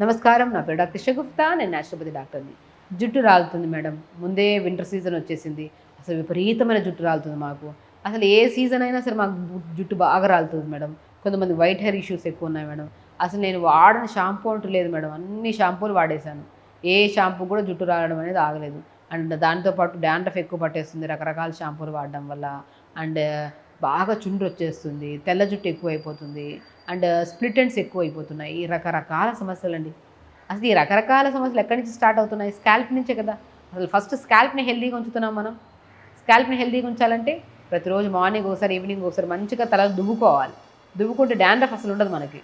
నమస్కారం నా పేరు డాక్టర్ షగుప్తా నేను నేచురోపతి డాక్టర్ని. జుట్టు రాలుతుంది మేడం. ముందే వింటర్ సీజన్ వచ్చేసింది. అసలు విపరీతమైన జుట్టు రాలుతుంది మాకు. అసలు ఏ సీజన్ అయినా సరే మాకు జుట్టు బాగా రాలుతుంది మేడం. కొంతమంది వైట్ హెయిర్ ఇష్యూస్ ఎక్కువ ఉన్నాయి మేడం. అసలు నేను వాడిన షాంపూ అంటూ లేదు మేడం. అన్ని షాంపూలు వాడేశాను. ఏ షాంపూ కూడా జుట్టు రాలడం అనేది ఆగలేదు. అండ్ దాంతోపాటు డాండ్రఫ్ ఎక్కువ పట్టేస్తుంది. రకరకాల షాంపూలు వాడడం వల్ల. అండ్ బాగా చుండ్రు వచ్చేస్తుంది. తెల్ల జుట్టు ఎక్కువ అయిపోతుంది అండ్ స్ప్లిట్ ఎండ్స్ ఎక్కువ అయిపోతున్నాయి ఈ రకరకాల సమస్యలండి. అసలు ఈ రకరకాల సమస్యలు ఎక్కడి నుంచి స్టార్ట్ అవుతున్నాయి? స్కాల్ప్ నుంచే కదా. అసలు ఫస్ట్ స్కాల్ప్ని హెల్దీగా ఉంచుతున్నాం మనం. స్కాల్ప్ని హెల్దీగా ఉంచాలంటే ప్రతిరోజు మార్నింగ్ ఒకసారి ఈవినింగ్ ఒకసారి మంచిగా తల దువ్వుకోవాలి. దువ్వుకుంటే డాండ్రఫ్ అసలు ఉండదు మనకి.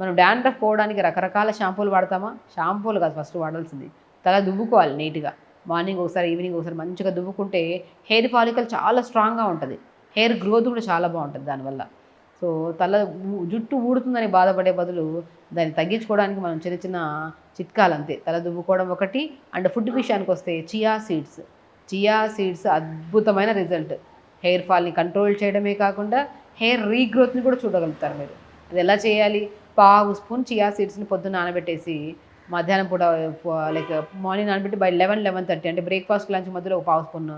మనం డాండ్రఫ్ పోవడానికి రకరకాల షాంపూలు వాడతామా? షాంపూలు కాదు ఫస్ట్ వాడాల్సింది. తల దువ్వుకోవాలి నీట్గా. మార్నింగ్ ఒకసారి ఈవినింగ్ ఒకసారి మంచిగా దువ్వుకుంటే హెయిర్ ఫాలికల్ చాలా స్ట్రాంగ్గా ఉంటుంది. హెయిర్ గ్రోత్ కూడా చాలా బాగుంటుంది దానివల్ల. సో తల జుట్టు ఊడుతుందని బాధపడే బదులు దాన్ని తగ్గించుకోవడానికి మనం చిన్న చిన్న చిట్కాలు అంతే. తల దువ్వుకోవడం ఒకటి అండ్ ఫుడ్ విషయానికి వస్తే చియా సీడ్స్. చియా సీడ్స్ అద్భుతమైన రిజల్ట్. హెయిర్ ఫాల్ని కంట్రోల్ చేయడమే కాకుండా హెయిర్ రీగ్రోత్ని కూడా చూడగలుగుతారు మీరు. అది ఎలా చేయాలి? పావు స్పూన్ చియా సీడ్స్ని పొద్దున్న నానబెట్టేసి మధ్యాహ్నం పూట లైక్ మార్నింగ్ నానబెట్టి బై లెవెన్ లెవెన్ థర్టీ అంటే బ్రేక్ఫాస్ట్ లంచ్ మధ్యలో ఒక పావు స్పూన్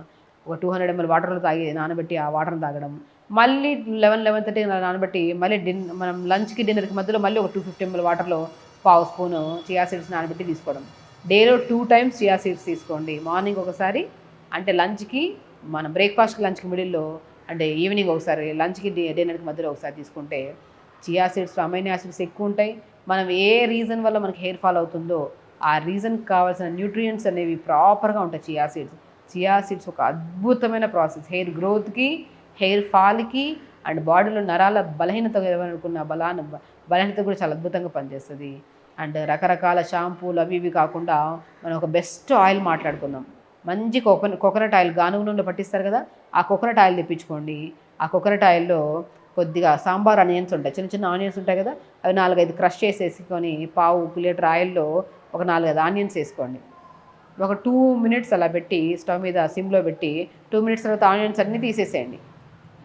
ఒక టూ హండ్రెడ్ ఎంఎల్ వాటర్లో తాగి నానబెట్టి ఆ వాటర్ని తాగడం. మళ్ళీ లెవెన్ లెవెన్ థర్టీ నానబెట్టి మళ్ళీ డిన్ మనం లంచ్కి డిన్నర్కి మధ్యలో మళ్ళీ ఒక టూ ఫిఫ్టీ ఎంఎల్ వాటర్లో పావు స్పూన్ చియా సీడ్స్ నానబెట్టి తీసుకోవడం. డేలో టూ టైమ్స్ చియా సీడ్స్ తీసుకోండి. మార్నింగ్ ఒకసారి అంటే లంచ్కి మన బ్రేక్ఫాస్ట్కి లంచ్కి మిడిల్లో అంటే ఈవినింగ్ ఒకసారి లంచ్కి డి డిన్నర్కి మధ్యలో ఒకసారి తీసుకుంటే చియా సీడ్స్ అమైనో యాసిడ్స్ ఎక్కువ ఉంటాయి. మనం ఏ రీజన్ వల్ల మనకి హెయిర్ ఫాల్ అవుతుందో ఆ రీజన్కి కావాల్సిన న్యూట్రియంట్స్ అనేవి ప్రాపర్గా ఉంటాయి చియా సీడ్స్ చియా సీడ్స్ ఒక అద్భుతమైన ప్రాసెస్. హెయిర్ గ్రోత్కి హెయిర్ ఫాల్కి అండ్ బాడీలో నరాల బలహీనత అనుకున్న బలాన్ని బలహీనత కూడా చాలా అద్భుతంగా పనిచేస్తుంది. అండ్ రకరకాల షాంపూలు అవి ఇవి కాకుండా మనం ఒక బెస్ట్ ఆయిల్ మాట్లాడుకుందాం. మంచి కోకో కోకోనట్ ఆయిల్ గానుగ నూనె పట్టిస్తారు కదా ఆ కోకోనట్ ఆయిల్ తెప్పించుకోండి. ఆ కోకోనట్ ఆయిల్లో కొద్దిగా సాంబార్ ఆనియన్స్ ఉంటాయి. చిన్న చిన్న ఆనియన్స్ ఉంటాయి కదా అవి నాలుగైదు క్రష్ చేసేసుకొని పావు లీటర్ ఆయిల్లో ఒక నాలుగైదు ఆనియన్స్ వేసుకోండి. ఒక టూ మినిట్స్ అలా పెట్టి స్టవ్ మీద సిమ్లో పెట్టి టూ మినిట్స్ తర్వాత ఆనియన్స్ అన్నీ తీసేసేయండి.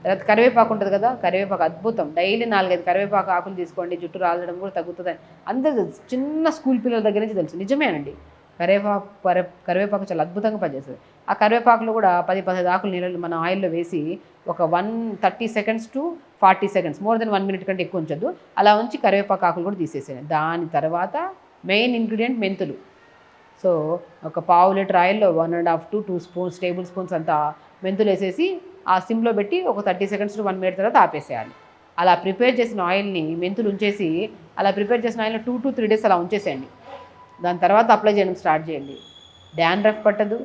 తర్వాత కరివేపాకు ఉంటుంది కదా కరివేపాకు అద్భుతం. డైలీ నాలుగైదు కరివేపాకు ఆకులు తీసుకోండి జుట్టు రాలడం కూడా తగ్గుతుంది అందరూ చిన్న స్కూల్ పిల్లల దగ్గర నుంచి తెలుసు. నిజమేనండి కరివేపాకు కరివేపాకు చాలా అద్భుతంగా పనిచేస్తుంది. ఆ కరివేపాకులో కూడా పది పదిహేను ఆకులు నీళ్ళు మన ఆయిల్లో వేసి ఒక one thirty seconds to forty seconds more than one minute కంటే ఎక్కువ ఉంచొద్దు. అలా ఉంచి కరివేపాకు ఆకులు కూడా తీసేసేయండి. దాని తర్వాత మెయిన్ ఇంగ్రీడియంట్ మెంతులు. సో ఒక పావు లీటర్ ఆయిల్లో one and half to two spoons tablespoons అంతా మెంతులు వేసేసి ఆ సిమ్లో పెట్టి ఒక thirty seconds to one minute తర్వాత ఆపేసేయాలి. అలా ప్రిపేర్ చేసిన ఆయిల్ని మెంతులు ఉంచేసి అలా ప్రిపేర్ చేసిన ఆయిల్ని టూ టు త్రీ డేస్ అలా ఉంచేసేయండి. దాని తర్వాత అప్లై చేయడం స్టార్ట్ చేయండి. డాండ్రఫ్ పట్టదు.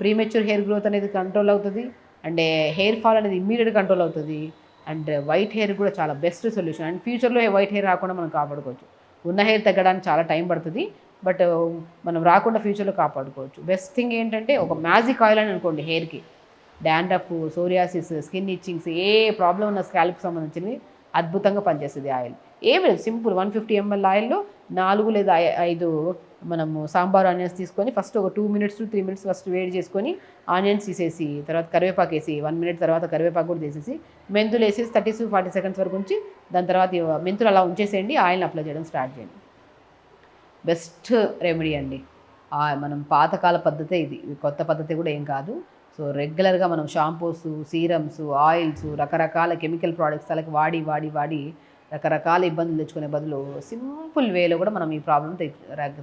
ప్రీమెచ్యూర్ హెయిర్ గ్రోత్ అనేది కంట్రోల్ అవుతుంది. అండ్ హెయిర్ ఫాల్ అనేది ఇమ్మీడియట్ కంట్రోల్ అవుతుంది. అండ్ వైట్ హెయిర్ కూడా చాలా బెస్ట్ సొల్యూషన్. అండ్ ఫ్యూచర్లో వైట్ హెయిర్ రాకుండా మనం కాపాడుకోవచ్చు. ఉన్న హెయిర్ తగ్గడానికి చాలా టైం పడుతుంది. బట్ మనం రాకుండా ఫ్యూచర్లో కాపాడుకోవచ్చు. బెస్ట్ థింగ్ ఏంటంటే ఒక మ్యాజిక్ ఆయిల్ అని అనుకోండి హెయిర్కి. డాండ్రఫ్ సోరియాసిస్ స్కిన్ ఇచ్చింగ్స్ ఏ ప్రాబ్లం ఉన్న స్కాల్ప్కి సంబంధించినవి అద్భుతంగా పనిచేస్తుంది ఆయిల్. ఏమి లేదు సింపుల్ వన్ ఫిఫ్టీ ఎంఎల్ ఆయిల్లో నాలుగు లేదా ఐదు మనము సాంబార్ ఆనియన్స్ తీసుకొని ఫస్ట్ ఒక two minutes three minutes first వేడి చేసుకొని ఆనియన్స్ తీసేసి తర్వాత కరివేపాకు వేసి వన్ మినిట్ తర్వాత కరివేపాకు కూడా తీసేసి మెంతులు వేసేసి థర్టీ టు ఫార్టీ సెకండ్స్ వరకు ఉంచి దాని తర్వాత మెంతులు అలా ఉంచేసేయండి ఆయిల్ని అప్లై చేయడం స్టార్ట్ చేయండి. బెస్ట్ రెమెడీ అండి. మనం పాతకాల పద్ధతే ఇది. కొత్త పద్ధతి కూడా ఏం కాదు. సో రెగ్యులర్గా మనం షాంపూస్ సీరమ్స్ ఆయిల్స్ రకరకాల కెమికల్ ప్రోడక్ట్స్ అలాగే వాడి వాడి వాడి రకరకాల ఇబ్బందులు తెచ్చుకునే బదులు సింపుల్ వేలో కూడా మనం ఈ ప్రాబ్లం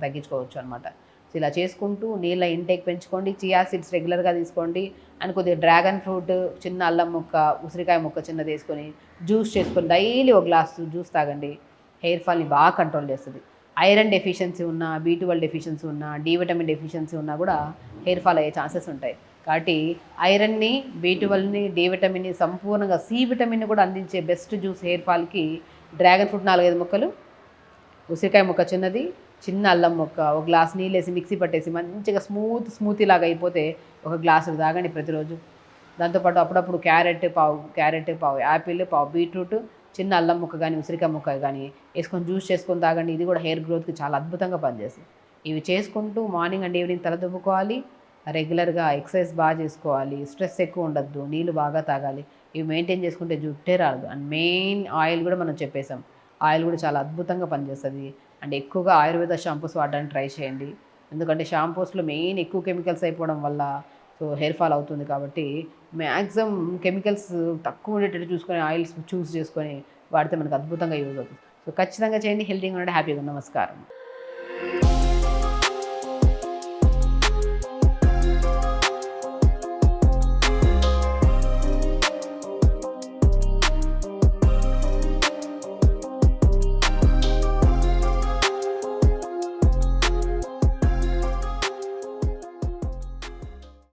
తగ్గించుకోవచ్చు అనమాట సో ఇలా చేసుకుంటూ నీళ్ళ ఇంటేక్ పెంచుకోండి. చియా సీడ్స్ రెగ్యులర్గా తీసుకోండి. అండ్ కొద్దిగా డ్రాగన్ ఫ్రూట్ చిన్న అల్లం ముక్క ఉసిరికాయ ముక్క చిన్నది వేసుకొని జ్యూస్ చేసుకొని డైలీ ఒక గ్లాస్ జ్యూస్ తాగండి. హెయిర్ ఫాల్ని బాగా కంట్రోల్ చేస్తుంది. ఐరన్ డెఫిషియన్సీ ఉన్న బీ ట్వెల్వ్ డెఫిషియన్సీ ఉన్నా డి విటమిన్ డెఫిషియన్సీ ఉన్నా కూడా హెయిర్ ఫాల్ అయ్యే ఛాన్సెస్ ఉంటాయి. కాబట్టి ఐరన్ని బీ ట్వెల్వ్ని డి విటమిన్ని సంపూర్ణంగా సి విటమిన్ కూడా అందించే బెస్ట్ జ్యూస్ హెయిర్ ఫాల్కి డ్రాగన్ ఫ్రూట్ నాలుగైదు ముక్కలు ఉసిరికాయ ముక్క చిన్నది చిన్న అల్లం ముక్క ఒక గ్లాస్ నీళ్ళు వేసి మిక్సీ పట్టేసి మంచిగా స్మూత్ స్మూతీ లాగా అయిపోతే ఒక గ్లాసు తాగండి ప్రతిరోజు. దాంతోపాటు అప్పుడప్పుడు క్యారెట్ పావు క్యారెట్ పావు యాపిల్ పావు బీట్రూట్ చిన్న అల్లం ముక్క కానీ ఉసిరికాయ ముక్క కానీ వేసుకొని జ్యూస్ చేసుకొని తాగండి. ఇది కూడా హెయిర్ గ్రోత్కి చాలా అద్భుతంగా పనిచేస్తుంది. ఇవి చేసుకుంటూ మార్నింగ్ అండ్ ఈవినింగ్ తల దువ్వుకోవాలి. రెగ్యులర్గా ఎక్సర్సైజ్ బాగా చేసుకోవాలి. స్ట్రెస్ ఎక్కువ ఉండద్దు. నీళ్ళు బాగా తాగాలి. ఇవి మెయింటైన్ చేసుకుంటే జుట్టే రాదు. అండ్ మెయిన్ ఆయిల్ కూడా మనం చెప్పేసాం ఆయిల్ కూడా చాలా అద్భుతంగా పనిచేస్తుంది. అండ్ ఎక్కువగా ఆయుర్వేద షాంపూస్ వాడడానికి ట్రై చేయండి. ఎందుకంటే షాంపూస్లో మెయిన్ ఎక్కువ కెమికల్స్ అయిపోవడం వల్ల సో హెయిర్ ఫాల్ అవుతుంది కాబట్టి మ్యాక్సిమం కెమికల్స్ తక్కువ ఉండేటట్టు చూసుకొని ఆయిల్స్ చూస్ చేసుకొని వాడితే మనకు అద్భుతంగా యూజ్ అవుతుంది. సో ఖచ్చితంగా చేయండి. హెల్తీగా ఉండండి. హ్యాపీగా నమస్కారం.